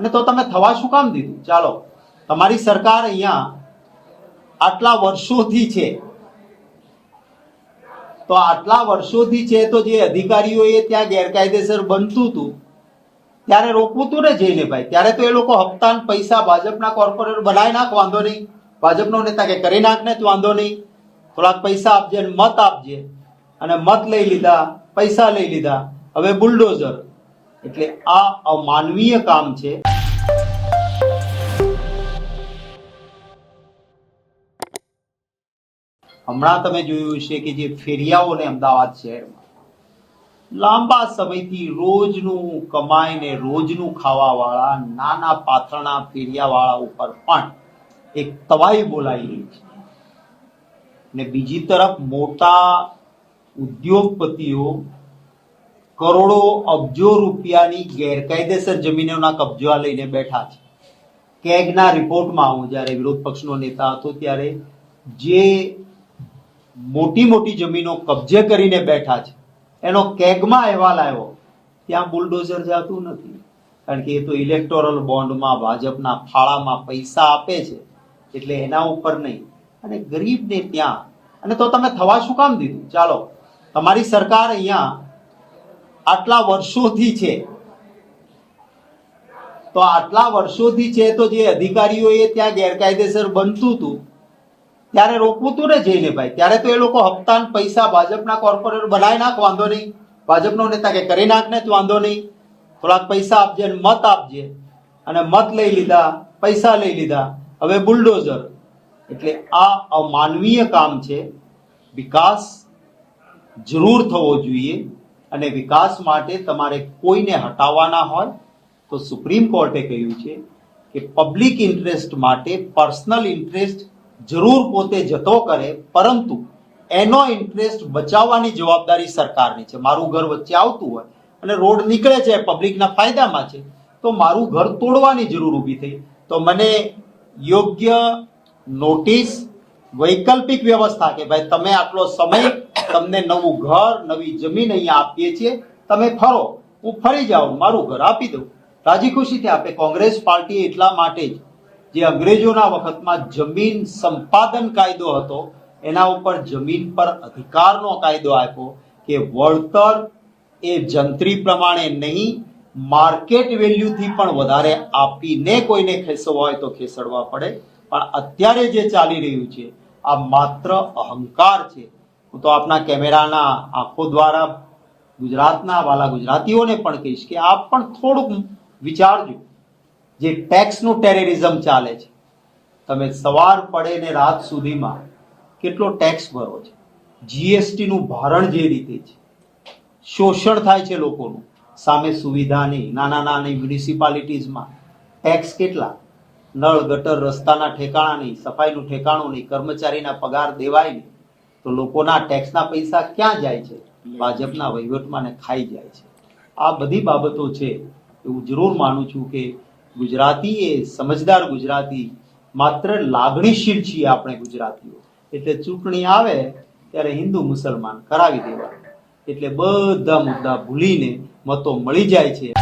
અને તો તમે થવા શું કામ દીધું? ચાલો, તમારી સરકાર અહીંયા આટલા વર્ષોથી છે. તો આટલા વર્ષોથી છે તો જે અધિકારીઓએ ત્યાં ગેરકાયદેસર બનતું હતું, ત્યારે રોકવું હતું ને જઈને ભાઈ? ત્યારે તો એ લોકો હપ્તા પૈસા ભાજપના કોર્પોરેટર બનાવી નાખ, વાંધો નહીં. ભાજપનો નેતા કે કરી નાખ ને તો વાંધો નહીં. થોડાક પૈસા આપજે મત આપજે. અને મત લઈ લીધા, પૈસા લઈ લીધા. હવે બુલડોઝર. એટલે આ અમાનવીય કામ છે. હમણાં તમે જોયું છે કે જે ફેરિયાઓને અમદાવાદ શહેરમાં લાંબા સમયથી રોજનું કમાઈને રોજનું ખાવાવાળા નાના પાથરણા ફેરિયાવાળા ઉપર પણ એક તવાઈ બોલાઈ રહી છે. ને બીજી તરફ મોટા ઉદ્યોગપતિઓ કરોડો અબજો રૂપિયાની ગેરકાયદેસર જમીનોના કબજા લઈને બેઠા છે. કેગના રિપોર્ટમાં હું જ્યારે વિરોધ પક્ષનો નેતા હતો ત્યારે જે મોટી મોટી જમીનો કબજે કરીને બેઠા છે, એનો કેગમાં અહેવાલ આવ્યો, ત્યાં બુલડોઝર જાતું નથી. કારણ કે એ તો ઇલેક્ટોરલ બોન્ડમાં, ભાજપના ફાળામાં પૈસા આપે છે, એટલે એના ઉપર નહીં. અને ગરીબને ત્યાં, અને તો તમે થવા શું કામ દીધું? ચાલો, તમારી સરકાર અહીંયા આટલા વર્ષોથી છે. તો આટલા વર્ષોથી છે તો જે અધિકારીઓએ ત્યાં ગેરકાયદેસર બનતું હતું, ત્યારે રોકવું હતું ને જઈને ભાઈ? ત્યારે તો એ લોકો હપ્તા પૈસા ભાજપના કોર્પોરેટર બનાવી નાખ, વાંધો નહીં. ભાજપનો નેતા કે કરી નાખ ને જ વાંધો નહીં. થોડાક પૈસા આપજે ને મત આપજે. અને મત લઈ લીધા, પૈસા લઈ લીધા. હવે બુલડોઝર. એટલે આ અમાનવીય કામ છે. વિકાસ જરૂર થવો જોઈએ. અને વિકાસ માટે તમારે કોઈને હટાવવાના હોય, તો સુપ્રીમ કોર્ટે કહ્યું છે કે પબ્લિક ઇન્ટરેસ્ટ માટે પર્સનલ ઇન્ટરેસ્ટ જરૂર પોતે જતો કરે, પરંતુ એનો ઇન્ટરેસ્ટ બચાવવાની જવાબદારી સરકારની છે. મારું ઘર વચ્ચે આવતું હોય અને રોડ નીકળે છે, પબ્લિકના ફાયદામાં છે, તો મારું ઘર તોડવાની જરૂર ઊભી થઈ. તો મને યોગ્ય નોટિસ વૈકલ્પિક વ્યવસ્થા કે ભાઈ તમે આટલો સમય તમને નવું ઘર, નવી જમીન અહીંયા આપીએ છીએ, તમે ફરો. હું ફરી જાઉં, મારું ઘર આપી દઉં. રાજી ખુશીથી આપે. કોંગ્રેસ પાર્ટી એટલા માટે જ જે અંગ્રેજોના વખતમાં જમીન સંપાદન કાયદો હતો, એના ઉપર જમીન પર અધિકારનો કાયદો આપ્યો કે વળતર એ જંત્રી પ્રમાણે નહીં, માર્કેટ વેલ્યુથી પણ વધારે આપીને કોઈને ખેસવા હોય તો ખેસડવા પડે. પણ અત્યારે જે ચાલી રહ્યું છે આ માત્ર અહંકાર છે. હું તો આપના કેમેરાના આંખો દ્વારા ગુજરાતના વાલા ગુજરાતીઓને પણ કહીશ કે આપ પણ થોડુંક વિચારજો જે ટેક્સનું ટેરરિઝમ ચાલે છે. તમે સવાર પડે ને રાત સુધીમાં કેટલો ટેક્સ ભરો છે? જીએસટીનું ભારણ જે રીતે છે, શોષણ થાય છે લોકોનું. સામે સુવિધાની નાના નાની મ્યુનિસિપાલિટીઝમાં ટેક્સ કેટલા? નળ, ગટર, રસ્તાના ઠેકાણા નહીં સફાઈનું ઠેકાણું નહીં કર્મચારીના પગાર દેવાય નહીં તો લોકોના ટેક્સના પૈસા ક્યાં જાય છે? ભાજપના વહીવટમાં ને ખાઈ જાય છે. આ બધી બાબતો છે એવું જરૂર માનું છું કે ગુજરાતી એ સમજદાર ગુજરાતી, માત્ર લાગણીશીલ છીએ આપણે ગુજરાતીઓ. એટલે ચૂંટણી આવે ત્યારે હિન્દુ મુસલમાન કરાવી દેવાનું. એટલે બધા મુદ્દા ભૂલીને મતો મળી જાય છે.